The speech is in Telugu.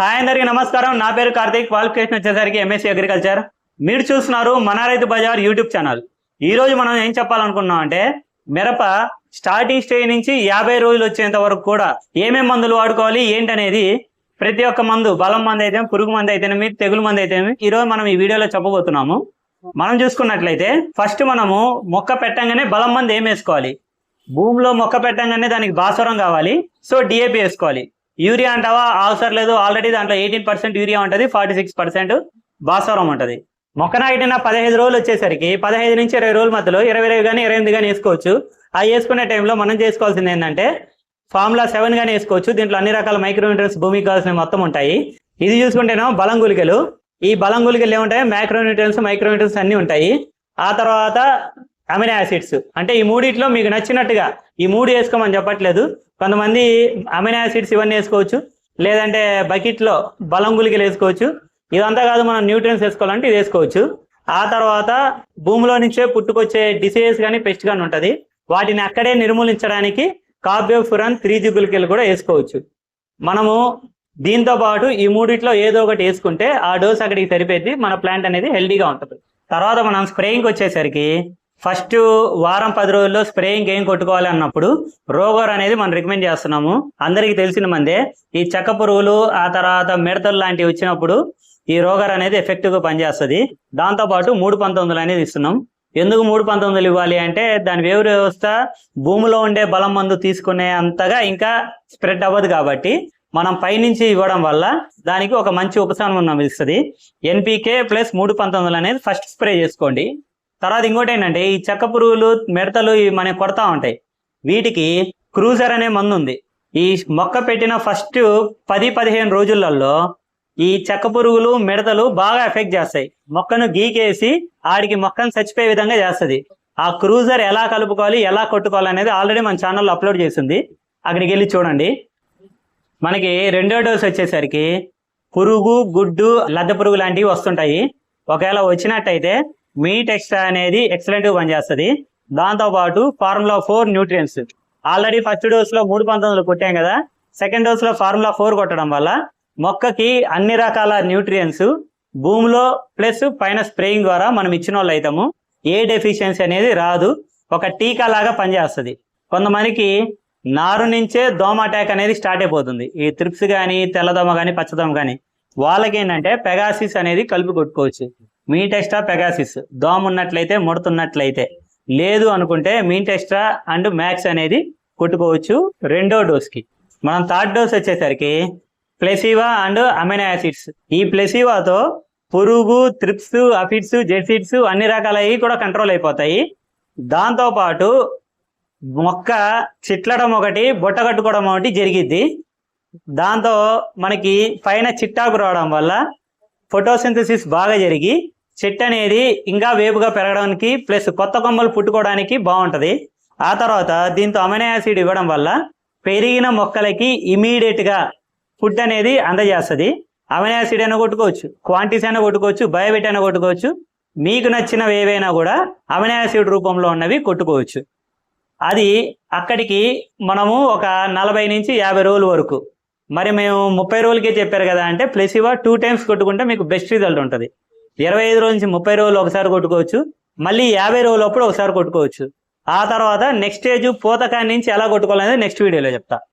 హాయ్ అందరికీ నమస్కారం. నా పేరు కార్తీక్. క్వాలిఫికేషన్ వచ్చేసరికి ఎంఎస్సీ అగ్రికల్చర్ మీరు చూస్తున్నారు మన రైతు బజార్ యూట్యూబ్ ఛానల్ ఈ రోజు మనం ఏం చెప్పాలనుకున్నాం అంటే మిరప స్టార్టింగ్ స్టేజ్ నుంచి యాభై రోజులు వచ్చేంత వరకు కూడా ఏమేం మందులు వాడుకోవాలి ఏంటనేది ప్రతి ఒక్క మందు బలం మంది అయితే పురుగు మంది అయితేనేమి తెగులు మంది అయితేనేమి ఈ రోజు మనం ఈ వీడియోలో చెప్పబోతున్నాము. మనం చూసుకున్నట్లయితే ఫస్ట్ మనము మొక్క పెట్టంగానే బలం మంది ఏం వేసుకోవాలి? భూమిలో మొక్క పెట్టంగానే దానికి భాస్వరం కావాలి. సో డిఏపి వేసుకోవాలి. యూరియా అంటావా? అవసరం లేదు. ఆల్రెడీ దాంట్లో ఎయిటీన్ పర్సెంట్ యూరియా ఉంటుంది ఫార్టీ సిక్స్ పర్సెంట్ భాస్వరం ఉంటుంది. మొక్క నాటిన పదహైదు రోజులు వచ్చేసరికి పదహైదు నుంచి ఇరవై రోజుల మధ్యలో ఇరవై ఇరవై కానీ ఇరవై ఎనిమిది కానీ వేసుకోవచ్చు. అవి వేసుకునే టైంలో మనం చేసుకోవాల్సింది ఏంటంటే ఫార్ములా సెవెన్ కానీ వేసుకోవచ్చు. దీంట్లో అన్ని రకాల మైక్రోన్యూట్రన్స్ భూమికి కావాల్సిన మొత్తం ఉంటాయి. ఇది చూసుకుంటేనో బలం గుళికలు. ఈ బలం గుళికలు ఏముంటాయి? మైక్రో మైక్రోన్యూట్రన్స్ మైక్రో అన్ని ఉంటాయి. ఆ తర్వాత అమినో యాసిడ్స్. అంటే ఈ మూడిట్లో మీకు నచ్చినట్టుగా ఈ మూడు వేసుకోమని చెప్పట్లేదు. కొంతమంది అమినో యాసిడ్స్ ఇవన్నీ వేసుకోవచ్చు. లేదంటే బకెట్లో బలం గుళికలు వేసుకోవచ్చు. ఇదంతా కాదు మనం న్యూట్రియన్స్ వేసుకోవాలంటే ఇది వేసుకోవచ్చు. ఆ తర్వాత భూమిలో నుంచే పుట్టుకొచ్చే డిసీజెస్ కానీ పెస్ట్ కానీ ఉంటుంది. వాటిని అక్కడే నిర్మూలించడానికి కార్బోఫురాన్ త్రీ గులికలు గుళికలు కూడా వేసుకోవచ్చు. మనము దీంతో పాటు ఈ మూడిట్లో ఏదో ఒకటి వేసుకుంటే ఆ డోస్ అక్కడికి సరిపోద్ది. మన ప్లాంట్ అనేది హెల్దీగా ఉంటుంది. తర్వాత మనం స్ప్రేయింగ్కి వచ్చేసరికి ఫస్ట్ వారం పది రోజుల్లో స్ప్రేయింగ్ ఏం కొట్టుకోవాలి అన్నప్పుడు రోగర్ అనేది మనం రికమెండ్ చేస్తున్నాము. అందరికీ తెలిసిన మందే ఈ చెక్క పురుగులు ఆ తర్వాత మిడతలు లాంటివి వచ్చినప్పుడు ఈ రోగర్ అనేది ఎఫెక్టివ్గా పనిచేస్తుంది. దాంతో పాటు మూడు పంతొమ్మిదిలు అనేది ఇస్తున్నాం. ఎందుకు మూడు పంతొమ్మిదిలు ఇవ్వాలి అంటే దాని వేరు వ్యవస్థ భూమిలో ఉండే బలం మందు తీసుకునే అంతగా ఇంకా స్ప్రెడ్ అవ్వదు కాబట్టి మనం పైనుంచి ఇవ్వడం వల్ల దానికి ఒక మంచి ఉపశమనం ఇస్తుంది. ఎన్పికే ప్లస్ మూడు పంతొమ్మిదిలు అనేది ఫస్ట్ స్ప్రే చేసుకోండి. తర్వాత ఇంకోటి ఏంటంటే ఈ చెక్క పురుగులు మిడతలు ఇవి మనకి కొడతా ఉంటాయి. వీటికి క్రూజర్ అనే మందు ఉంది. ఈ మొక్క పెట్టిన ఫస్ట్ పది పదిహేను రోజులలో ఈ చెక్క పురుగులు మిడతలు బాగా ఎఫెక్ట్ చేస్తాయి. మొక్కను గీకేసి ఆడికి మొక్కను చచ్చిపోయే విధంగా చేస్తుంది. ఆ క్రూజర్ ఎలా కలుపుకోవాలి ఎలా కొట్టుకోవాలి అనేది ఆల్రెడీ మన ఛానల్లో అప్లోడ్ చేసింది. అక్కడికి వెళ్ళి చూడండి. మనకి రెండో డోస్ వచ్చేసరికి పురుగు గుడ్డు లద్ద పురుగు లాంటివి వస్తుంటాయి. ఒకవేళ వచ్చినట్టయితే మీట్ ఎక్స్ట్రా అనేది ఎక్సలెంట్గా పనిచేస్తుంది. దాంతోపాటు formula four nutrients already first డోస్లో మూడు పంతొమ్మిదిలో కొట్టాం కదా. సెకండ్ డోస్లో ఫార్ములా ఫోర్ కొట్టడం వల్ల మొక్కకి అన్ని రకాల న్యూట్రియన్స్ భూమిలో ప్లస్ పైన స్ప్రేయింగ్ ద్వారా మనం ఇచ్చిన వాళ్ళు అవుతాము ఏ డెఫిషియన్సీ అనేది రాదు. ఒక టీకా లాగా పనిచేస్తుంది. కొంతమందికి నారు నుంచే దోమ అటాక్ అనేది స్టార్ట్ అయిపోతుంది. ఈ త్రిప్స్ కానీ తెల్లదోమ కానీ పచ్చదోమ కానీ వాళ్ళకి ఏంటంటే పెగాసిస్ అనేది కలిపి కొట్టుకోవచ్చు. Meet Pegasus. దోమ ఉన్నట్లయితే ముడుతున్నట్లయితే. లేదు అనుకుంటే మీటెస్ట్రా అండ్ మ్యాక్స్ అనేది కొట్టుకోవచ్చు రెండో డోస్కి. మనం థర్డ్ డోస్ వచ్చేసరికి ప్లెసివా అండ్ అమైనో యాసిడ్స్. ఈ ప్లెసివాతో పురుగు త్రిప్స్ అఫిడ్స్ జెసిడ్స్ అన్ని రకాలవి కూడా కంట్రోల్ అయిపోతాయి. దాంతో పాటు మొక్క చిట్లడం ఒకటి బుట్ట కట్టుకోవడం ఒకటి జరిగిద్ది. దాంతో మనకి పైన చిట్టాకు రావడం వల్ల ఫోటోసింథసిస్ బాగా జరిగి చెట్టు అనేది ఇంకా వేపుగా పెరగడానికి ప్లస్ కొత్త కొమ్మలు పుట్టుకోవడానికి బాగుంటుంది. ఆ తర్వాత దీంతో అమైనో యాసిడ్ ఇవ్వడం వల్ల పెరిగిన మొక్కలకి ఇమీడియట్గా ఫుడ్ అనేది అందజేస్తుంది. అమైనో యాసిడ్ అయినా కొట్టుకోవచ్చు క్వాంటిటీస్ అయినా కొట్టుకోవచ్చు బయోబిట్ అయినా కొట్టుకోవచ్చు. మీకు నచ్చినవి ఏవైనా కూడా అమైనో యాసిడ్ రూపంలో ఉన్నవి కొట్టుకోవచ్చు. అది అక్కడికి మనము ఒక నలభై నుంచి యాభై రోజుల వరకు మరి మేము ముప్పై రోజులకే చెప్పారు కదా అంటే ప్లెసివా టూ టైమ్స్ కొట్టుకుంటే మీకు బెస్ట్ రిజల్ట్ ఉంటుంది. ఇరవై ఐదు రోజుల నుంచి ముప్పై రోజులు ఒకసారి కొట్టుకోవచ్చు మళ్ళీ యాభై రోజులు అప్పుడు ఒకసారి కొట్టుకోవచ్చు. ఆ తర్వాత నెక్స్ట్ స్టేజ్ పూతకాయ నుంచి ఎలా కొట్టుకోవాలనేది నెక్స్ట్ వీడియోలో చెప్తా.